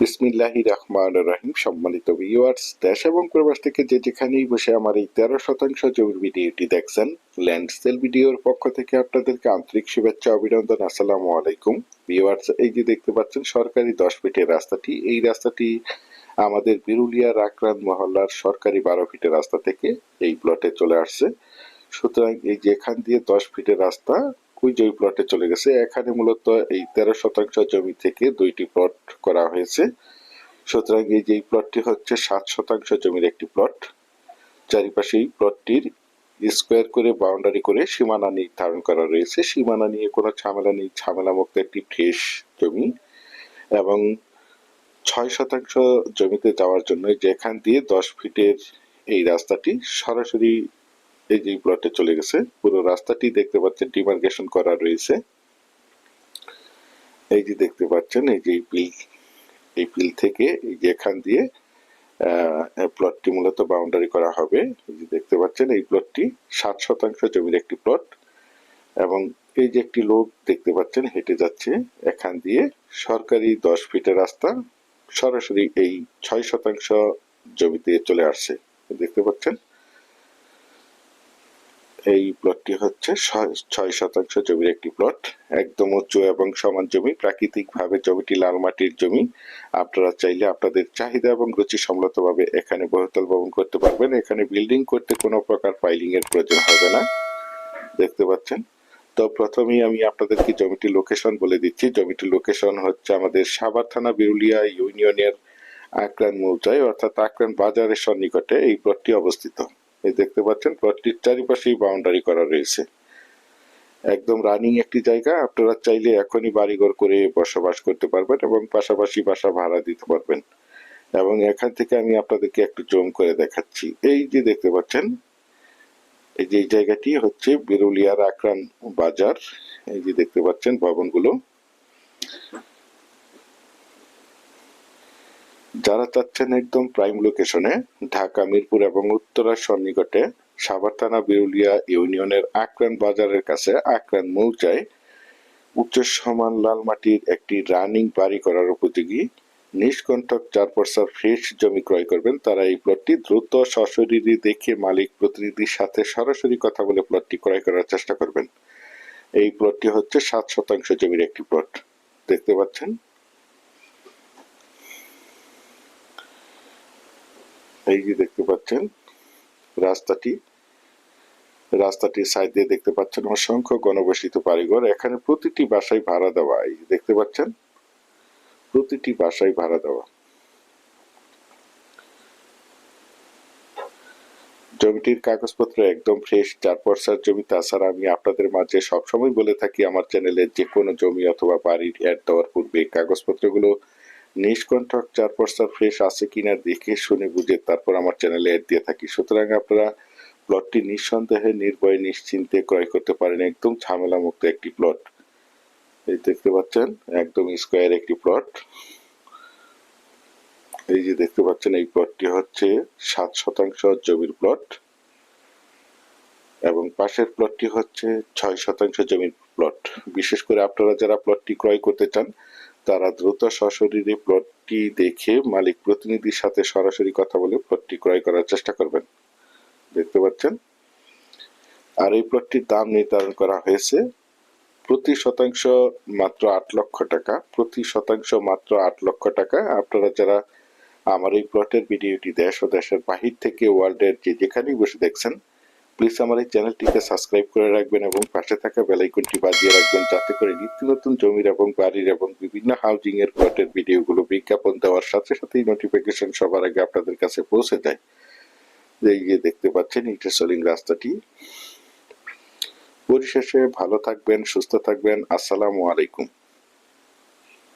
বিসমিল্লাহি রহমান রহিম। সম্মানিত ভিউয়ার্স দেশ এবং প্রবাস থেকে যে যেখানেই বসে আমার এই তেরো শতাংশ জমির ভিডিওটি দেখছেন ল্যান্ড ভিডিওর পক্ষ থেকে আপনাদেরকে আন্তরিক শুভেচ্ছা, অভিনন্দন, আসসালামু আলাইকুম। ভিউয়ার্স এই যে দেখতে পাচ্ছেন, সরকারি দশ ফিটের রাস্তাটি। এই রাস্তাটি আমাদের বিরুলিয়া রাকরান মহল্লার সরকারি বারো ফিটের রাস্তা থেকে এই প্লটে চলে আসছে। সুতরাং এই যেখান দিয়ে দশ ফিটের রাস্তা যে ওই প্লটে চলে গেছে। এখানে মূলত এই তেরো শতাংশ জমি থেকে দুইটি প্লট করা হয়েছে। সুতরাং এই যে প্লটটি হচ্ছে, সাত শতাংশ জমির একটি প্লট চারিপাশে এই প্লটটির স্কোয়ার করে বাউন্ডারি করে সীমানা নির্ধারণ করা রয়েছে। সীমানা নিয়ে কোনো ঝামেলা নেই। ঝামেলা মুক্ত একটি ফ্রেশ জমি। এবং ছয় শতাংশ জমিতে যাওয়ার জন্য যেখান দিয়ে দশ ফিটের এই রাস্তাটি সরাসরি এই যে প্লটে চলে গেছে, পুরো রাস্তাটি দেখতে পাচ্ছেন ডিমার্কেশন করা রয়েছে। এই যে দেখতে পাচ্ছেন, এই যে পিল, এই পিল থেকে এই যে এখান দিয়ে প্লটটি মূলত বাউন্ডারি করা হবে। এই যে দেখতে পাচ্ছেন, এই প্লটটি সাত শতাংশ জমির একটি প্লট এবং এই যে একটি লোক দেখতে পাচ্ছেন, হেঁটে যাচ্ছে এখান দিয়ে। সরকারি দশ ফিটের রাস্তা, সরাসরি এই ছয় শতাংশ জমিতে চলে আসছে। দেখতে পাচ্ছেন এই প্লটটি হচ্ছে ছয় শতাংশ জমির একটি প্লট একদম উঁচু এবং সমান জমি। প্রাকৃতিক ভাবে জমিটি লাল মাটির জমি। আপনারা চাইলে আপনাদের চাহিদা এবং রুচি সম্মতভাবে এখানে বহুতল ভবন করতে পারবেন। এখানে বিল্ডিং করতে কোনো প্রকার ফাইলিং এর প্রয়োজন হবে না। দেখতে পাচ্ছেন? তো প্রথমেই আমি আপনাদেরকে জমিটির লোকেশন বলে দিচ্ছি। জমিটির লোকেশন হচ্ছে আমাদের সাভার থানা বিরুলিয়া ইউনিয়নের আক্রান মৌজায়, অর্থাৎ আক্রান বাজারের সন্নিকটে এই প্লটটি অবস্থিত। এই দেখতে পাচ্ছেন, প্লটটির চারিপাশেই বাউন্ডারি করা রয়েছে। একদম রানিং একটি জায়গা, আপনারা চাইলে এখনই বাড়িঘর করে বসবাস করতে পারবেন এবং পাশাপাশি বাসা ভাড়া দিতে পারবেন। এবং এখান থেকে আমি আপনাদেরকে একটু জম করে দেখাচ্ছি। এই যে দেখতে পাচ্ছেন, এই যে জায়গাটি হচ্ছে বিরুলিয়ার আক্রান বাজার। এই যে দেখতে পাচ্ছেন ভবনগুলো। যারা চাচ্ছেন একদম প্রাইম লোকেশনে ঢাকা, মিরপুর এবং উত্তরার সন্নিকটে, সাভার থানা বিরুলিয়া ইউনিয়নের আক্রান বাজারের কাছে আক্রান মৌজায় উচ্চ সমান লাল মাটির একটি রানিং বাড়ি করার উপযোগী নিষ্কণ্ঠক চার পর্সার ফ্রেশ জমি ক্রয় করবেন। তারা এই প্লটটি দ্রুত সশরীরী দেখে মালিক প্রতিনিধির সাথে সরাসরি কথা বলে প্লটটি ক্রয় করার চেষ্টা করবেন। এই প্লটটি হচ্ছে সাত শতাংশ জমির একটি প্লট দেখতে পাচ্ছেন? এই যে দেখতে পাচ্ছেন রাস্তাটি। রাস্তাটির সাইড দিয়ে দেখতে পাচ্ছেন অসংখ্য গণবসিত বাড়িঘর। এখানে প্রতিটি বাসায় ভাড়া দেওয়া, এই দেখতে পাচ্ছেন? প্রতিটি বাসায় ভাড়া দেওয়া। জমিটির কাগজপত্র একদম ফ্রেশ চার পর্সার জমি। তাছাড়া আমি আপনাদের মাঝে সবসময় বলে থাকি, আমার চ্যানেলে যে কোনো জমি অথবা বাড়ির অ্যাড দেওয়ার পূর্বে কাগজপত্রগুলো নিষ্কণ্ঠক চার পর্সার ফ্রেশ আছে কিনা দেখে শুনে বুঝে তারপর আমার চ্যানেলে অ্যাড দিয়ে থাকি। সুতরাং আপনারা প্লটটি নিঃসন্দেহে, নির্ভয়ে, নিশ্চিন্তে ক্রয় করতে পারেন। একদম ঝামেলা মুক্ত একটি প্লট এই দেখতে পাচ্ছেন, একদম স্কোয়ার একটি প্লট এই যে দেখতে পাচ্ছেন, এই প্লটটি হচ্ছে সাত শতাংশ জমির প্লট এবং পাশের প্লটটি হচ্ছে ছয় শতাংশ জমির প্লট বিশেষ করে আপনারা যারা প্লটটি ক্রয় করতে চান তারা দ্রুত সশরীরে প্লটটি দেখে মালিক প্রতিনিধির সাথে সরাসরি কথা বলে প্লটটি ক্রয় করার চেষ্টা করবেন। দেখতে পাচ্ছেন? আর এই প্লটটির দাম নির্ধারণ করা হয়েছে প্রতি শতাংশ মাত্র আট লক্ষ টাকা। প্রতি শতাংশ মাত্র আট লক্ষ টাকা। আপনারা যারা আমার এই প্লটের ভিডিওটি দেশ ও দেশের বাহির থেকে ওয়ার্ল্ডের যে যেখানেই বসে দেখছেন প্লিজ আমার এই চ্যানেলটিকে সাবস্ক্রাইব করে রাখবেন এবং পাশে থাকা বেলাইকনটি বাজিয়ে রাখবেন যাতে করে নিত্য নতুন জমির এবং বাড়ির এবং বিভিন্ন হাউজিং এর প্লটের ভিডিওগুলো বিজ্ঞাপন দেওয়ার সাথে সাথেই নোটিফিকেশন সবার আগে আপনাদের কাছে পৌঁছে যায়। যে দেখতে পাচ্ছেন ইটা সলিং রাস্তাটি। পরিশেষে ভালো থাকবেন, সুস্থ থাকবেন। আসসালামু আলাইকুম।